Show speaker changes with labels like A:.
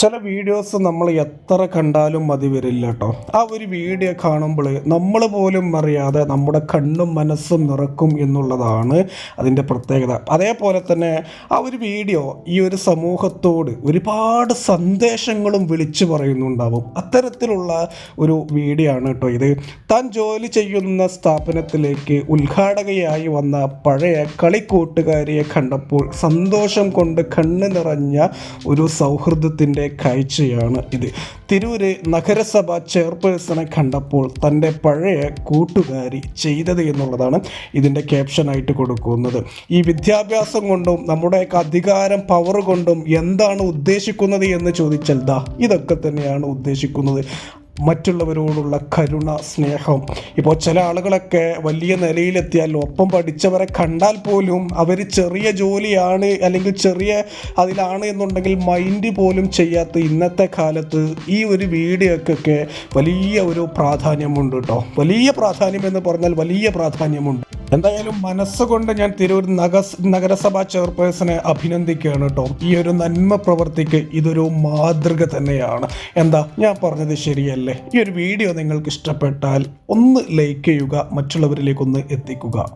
A: ചില വീഡിയോസ് നമ്മൾ എത്ര കണ്ടാലും മതി വരില്ല കേട്ടോ ആ ഒരു വീഡിയോ കാണുമ്പോൾ നമ്മൾ പോലും അറിയാതെ നമ്മുടെ കണ്ണും മനസ്സും നിറക്കും എന്നുള്ളതാണ് അതിന്റെ പ്രത്യേകത. അതേപോലെ തന്നെ ആ ഒരു വീഡിയോ ഈ ഒരു സമൂഹത്തോട് ഒരുപാട് സന്ദേശങ്ങളും വിളിച്ചു പറയുന്നുണ്ടാവും. അത്തരത്തിലുള്ള ഒരു വീഡിയോ ആണ് കേട്ടോ ഇത്. താൻ ജോലി ചെയ്യുന്ന സ്ഥാപനത്തിലേക്ക് ഉദ്ഘാടകയായി വന്ന പഴയ കളിക്കൂട്ടുകാരിയെ കണ്ടപ്പോൾ സന്തോഷം കൊണ്ട് കണ്ണ് നിറഞ്ഞ ഒരു സൗഹൃദത്തിന്റെ കാഴ്ചയാണ് ഇത്. തിരൂര് നഗരസഭ ചെയർപേഴ്സണെ കണ്ടപ്പോൾ തന്റെ പഴയ കൂട്ടുകാരി ചെയ്തത് എന്നുള്ളതാണ് ഇതിന്റെ ക്യാപ്ഷനായിട്ട് കൊടുക്കുന്നത്. ഈ വിദ്യാഭ്യാസം കൊണ്ടും നമ്മുടെയൊക്കെ അധികാരം പവർ കൊണ്ടും എന്താണ് ഉദ്ദേശിക്കുന്നത് എന്ന് ചോദിച്ചാൽ ദാ ഇതൊക്കെ തന്നെയാണ് ഉദ്ദേശിക്കുന്നത്. മറ്റുള്ളവരോടുള്ള കരുണ സ്നേഹം. ഇപ്പോൾ ചില ആളുകളൊക്കെ വലിയ നിലയിലെത്തിയാൽ ഒപ്പം പഠിച്ചവരെ കണ്ടാൽ പോലും അവർ ചെറിയ ജോലിയാണ് അല്ലെങ്കിൽ ചെറിയ അതിലാണ് എന്നുണ്ടെങ്കിൽ മൈൻഡ് പോലും ചെയ്യാത്ത ഇന്നത്തെ കാലത്ത് ഈ ഒരു വീഡിയോക്കൊക്കെ വലിയ ഒരു പ്രാധാന്യമുണ്ട് കേട്ടോ വലിയ പ്രാധാന്യം എന്ന് പറഞ്ഞാൽ വലിയ പ്രാധാന്യമുണ്ട്. എന്തായാലും മനസ്സുകൊണ്ട് ഞാൻ തിരൂർ നഗ നഗരസഭാ ചെയർപേഴ്സണെ അഭിനന്ദിക്കുകയാണ് കേട്ടോ. ഈ ഒരു നന്മ പ്രവർത്തിക്ക് ഇതൊരു മാതൃക തന്നെയാണ്. എന്താ ഞാൻ പറഞ്ഞത് ശരിയല്ലേ? ഈ ഒരു വീഡിയോ നിങ്ങൾക്ക് ഇഷ്ടപ്പെട്ടാൽ ഒന്ന് ലൈക്ക് ചെയ്യുക മറ്റുള്ളവരിലേക്കൊന്ന് എത്തിക്കുക.